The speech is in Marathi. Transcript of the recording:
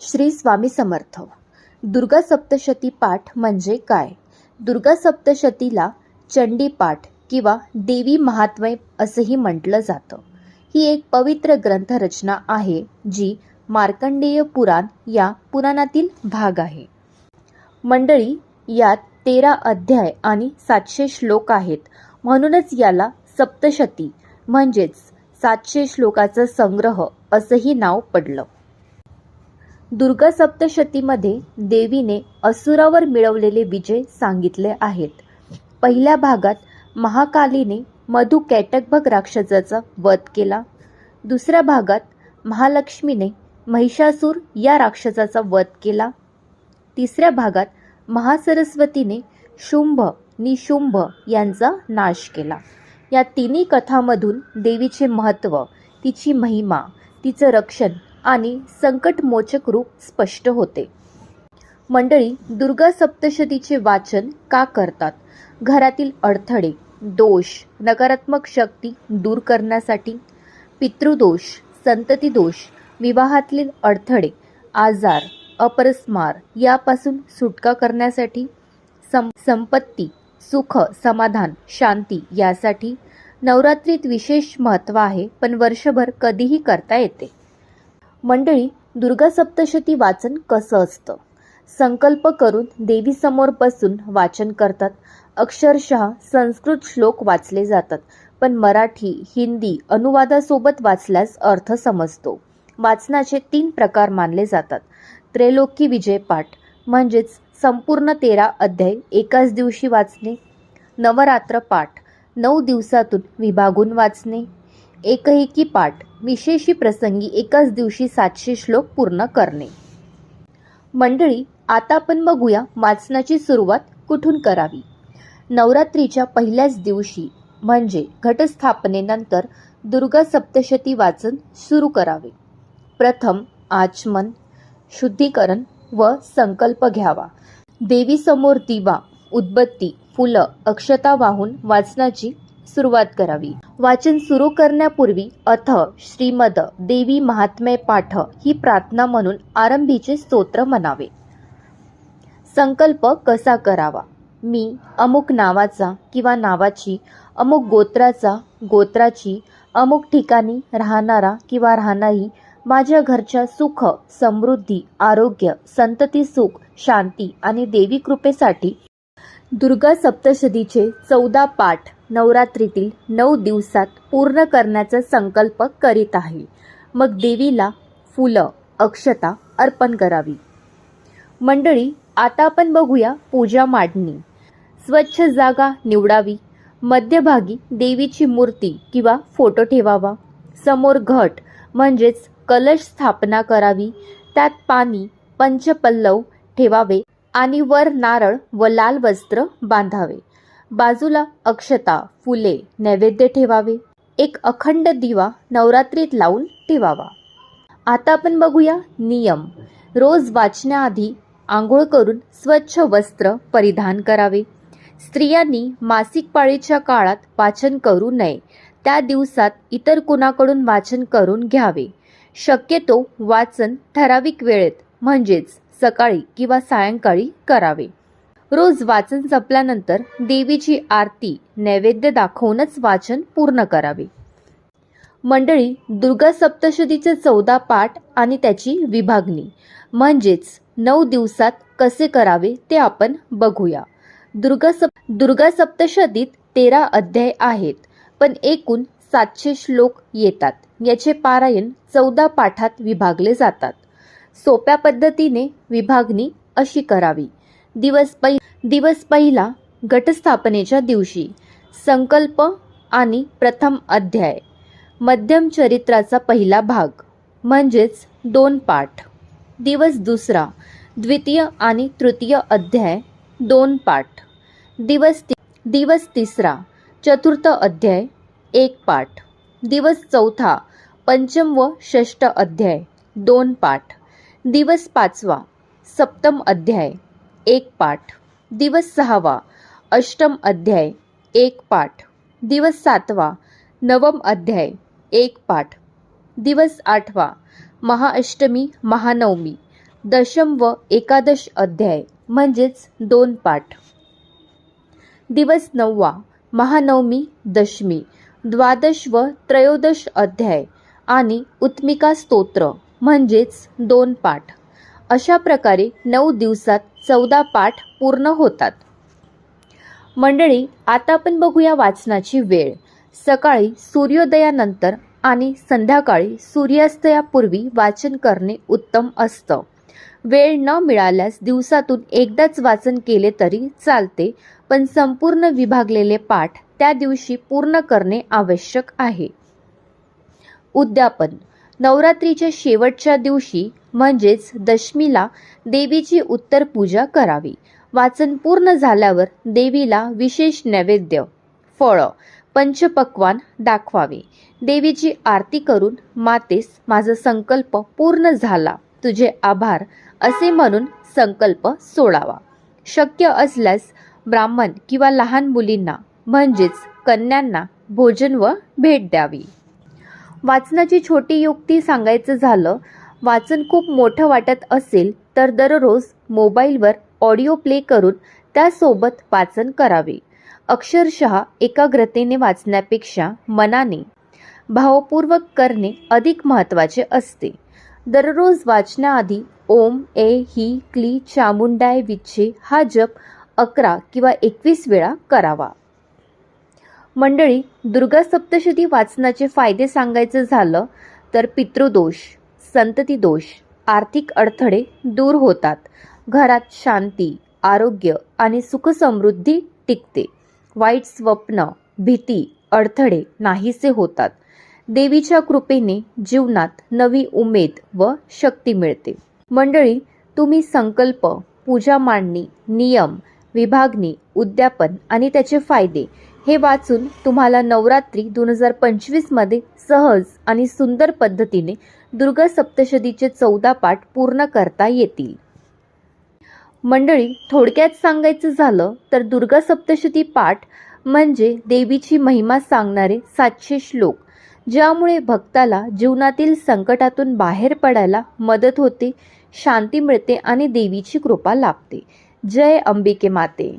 श्री स्वामी समर्थ. दुर्गा सप्तशती पाठ म्हणजे काय? दुर्गा सप्तशतीला चंडी पाठ किंवा देवी महात्म्य असंही म्हटलं जातं. ही एक पवित्र ग्रंथरचना आहे जी मार्कंडेय पुराण या पुराणातील भाग आहे. मंडळी यात तेरा अध्याय आणि सातशे श्लोक आहेत. म्हणूनच याला सप्तशती म्हणजेच सातशे श्लोकाचा संग्रह असंही नाव पडलं. दुर्गा सप्तशतीमध्ये देवीने असुरावर मिळवलेले विजय सांगितले आहेत. पहिल्या भागात महाकालीने मधु कॅटकभग राक्षसाचा वध केला. दुसऱ्या भागात महालक्ष्मीने महिषासूर या राक्षसाचा वध केला. तिसऱ्या भागात महासरस्वतीने शुंभ निशुंभ यांचा नाश केला. या तिन्ही कथामधून देवीचे महत्त्व तिची महिमा तिचं रक्षण आणि संकटमोचक रूप स्पष्ट होते. मंडळी दुर्गा सप्तशतीचे वाचन का करतात? घरातील अडथळे दोष नकारात्मक शक्ती दूर करण्यासाठी पितृदोष संतती दोष विवाहातील अडथळे आजार अपरस्मार यापासून सुटका करण्यासाठी सं संपत्ती सुख समाधान शांती यासाठी नवरात्रीत विशेष महत्त्व आहे पण वर्षभर कधीही करता येते. मंडळी दुर्गा सप्तशती वाचन कसं असतं? संकल्प करून देवीसमोर बसून वाचन करतात. अक्षरशः संस्कृत श्लोक वाचले जातात पण मराठी हिंदी अनुवादासोबत वाचल्यास अर्थ समजतो. वाचनाचे तीन प्रकार मानले जातात. त्रैलोकी विजय पाठ म्हणजेच संपूर्ण तेरा अध्याय एकाच दिवशी वाचणे. नवरात्र पाठ नऊ दिवसातून विभागून वाचणे. एकहिकी पाठ विशेषी प्रसंगी एकाच दिवशी सातशे श्लोक पूर्ण करणे. मंडळी आता आपण बघूया वाचनाची सुरुवात कुठून करावी? नवरात्रीच्या पहिल्याच दिवशी म्हणजे घटस्थापनेनंतर दुर्गा सप्तशती वाचन सुरू करावे. प्रथम आचमन शुद्धीकरण व संकल्प घ्यावा. देवीसमोर दिवा उदबत्ती फुलं अक्षता वाहून वाचनाची सुरुवात करावी. वाचन सुरू करण्यापूर्वी अथ श्रीमद देवी महात्म्य पाठ ही प्रार्थना म्हणून आरंभीचे स्तोत्र म्हणावे. संकल्प कसा करावा? मी अमुक नावाचा किंवा नावाची अमुक गोत्राचा गोत्राची अमुक ठिकाणी राहणारा किंवा राहणारी माझ्या घरच्या सुख समृद्धी आरोग्य संतती सुख शांती आणि देवी कृपेसाठी दुर्गा सप्तशतीचे चौदा पाठ नवरात्रीतील नऊ दिवसात पूर्ण करण्याचा संकल्प करीत आहे. मग देवीला फुलं अक्षता अर्पण करावी. मंडळी आता आपण बघूया पूजा मांडणी. स्वच्छ जागा निवडावी. मध्यभागी देवीची मूर्ती किंवा फोटो ठेवावा. समोर घट म्हणजेच कलश स्थापना करावी. त्यात पाणी पंचपल्लव ठेवावे आणि वर नारळ व लाल वस्त्र बांधावे. बाजूला अक्षता फुले नैवेद्य ठेवावे. एक अखंड दिवा नवरात्रीत लावून ठेवावा. आता आपण बघूया नियम. रोज वाचण्याआधी आंघोळ करून स्वच्छ वस्त्र परिधान करावे. स्त्रियांनी मासिक पाळीच्या काळात वाचन करू नये. त्या दिवसात इतर कुणाकडून वाचन करून घ्यावे. शक्यतो वाचन ठराविक वेळेत म्हणजेच सकाळी किंवा सायंकाळी करावे. रोज वाचन संपल्यानंतर देवीची आरती नैवेद्य दाखवूनच वाचन पूर्ण करावे. मंडळी दुर्गा सप्तशतीचे चौदा पाठ आणि त्याची विभागणी. म्हणजेच नऊ दिवसात कसे करावे ते आपण बघूया. दुर्गा सप दुर्गा सप्तशतीत तेरा अध्याय आहेत पण एकूण सातशे श्लोक येतात. याचे पारायण चौदा पाठात विभागले जातात. सोप्या पद्धतीने विभागणी अशी करावी. दिवस पै दिवस पहिला घटस्थापनेच्या दिवशी. संकल्प आणि प्रथम अध्याय. मध्यम चरित्राचा पहिला भाग. म्हणजेच दोन पाठ. दिवस दुसरा. द्वितीय आणि तृतीय अध्याय. दोन पाठ. दिवस ति दिवस तिसरा. चतुर्थ अध्याय. एक पाठ. दिवस चौथा. पंचम व षष्ठ अध्याय. दोन पाठ. दिवस पाचवा. सप्तम अध्याय. एक पाठ. दिवस सहावा. अष्टम अध्याय. एक पाठ. दिवस सातवा. नवम अध्याय. एक पाठ. दिवस आठवा. महाअष्टमी महानवमी. दशम व एकादश अध्याय. म्हणजेच दोन पाठ. दिवस नववा. महानवमी दशमी. द्वादश व त्रयोदश अध्याय. आणि उत्मिका स्तोत्र. म्हणजेच दोन पाठ. अशा प्रकारे नऊ दिवसात चौदा पाठ पूर्ण होतात. मंडळी आता आपण बघूया वाचनाची वेळ. सकाळी सूर्योदयानंतर आणि संध्याकाळी सूर्यास्तयापूर्वी वाचन करणे उत्तम असतं. वेळ न मिळाल्यास दिवसातून एकदाच वाचन केले तरी चालते पण संपूर्ण विभागलेले पाठ त्या दिवशी पूर्ण करणे आवश्यक आहे. उद्यापन. नवरात्रीच्या शेवटच्या दिवशी म्हणजेच दशमीला देवीची उत्तर पूजा करावी. वाचन पूर्ण झाल्यावर देवीला विशेष नैवेद्य फळं पंचपक्वान दाखवावे. देवीची आरती करून मातेस माझा संकल्प पूर्ण झाला. तुझे आभार असे म्हणून संकल्प सोडावा. शक्य असल्यास ब्राह्मण किंवा लहान मुलींना म्हणजेच कन्यांना भोजन व भेट द्यावी. वाचनाची छोटी युक्ती सांगायचं झालं वाचन खूप मोठं वाटत असेल तर दररोज मोबाईलवर ऑडिओ प्ले करून त्यासोबत वाचन करावे. अक्षरशः एकाग्रतेने वाचण्यापेक्षा मनाने भावपूर्वक करणे अधिक महत्त्वाचे असते. दररोज वाचण्याआधी ओम ए ही क्ली चामुंडाय विच्छे हा जप अकरा किंवा एकवीस वेळा करावा. मंडळी दुर्गा सप्तशती वाचनाचे फायदे सांगायचं झालं तर पितृदोष. संतती दोष आर्थिक अडथळे दूर होतात. घरात शांती आरोग्य आणि सुखसमृद्धी टिकते. वाईट स्वप्न भीती अडथळे नाहीसे होतात. देवीच्या कृपेने जीवनात नवी उमेद व शक्ती मिळते. मंडळी तुम्ही संकल्प पूजा मांडणी नियम विभागणी उद्यापन आणि त्याचे फायदे हे वाचून तुम्हाला नवरात्री दोन हजार पंचवीसमध्ये सहज आणि सुंदर पद्धतीने दुर्गा सप्तशतीचे चौदा पाठ पूर्ण करता येतील. मंडळी थोडक्यात सांगायचं झालं तर दुर्गा सप्तशती पाठ म्हणजे देवीची महिमा सांगणारे सातशे श्लोक ज्यामुळे भक्ताला जीवनातील संकटातून बाहेर पडायला मदत होते शांती मिळते आणि देवीची कृपा लाभते. जय अंबिके माते.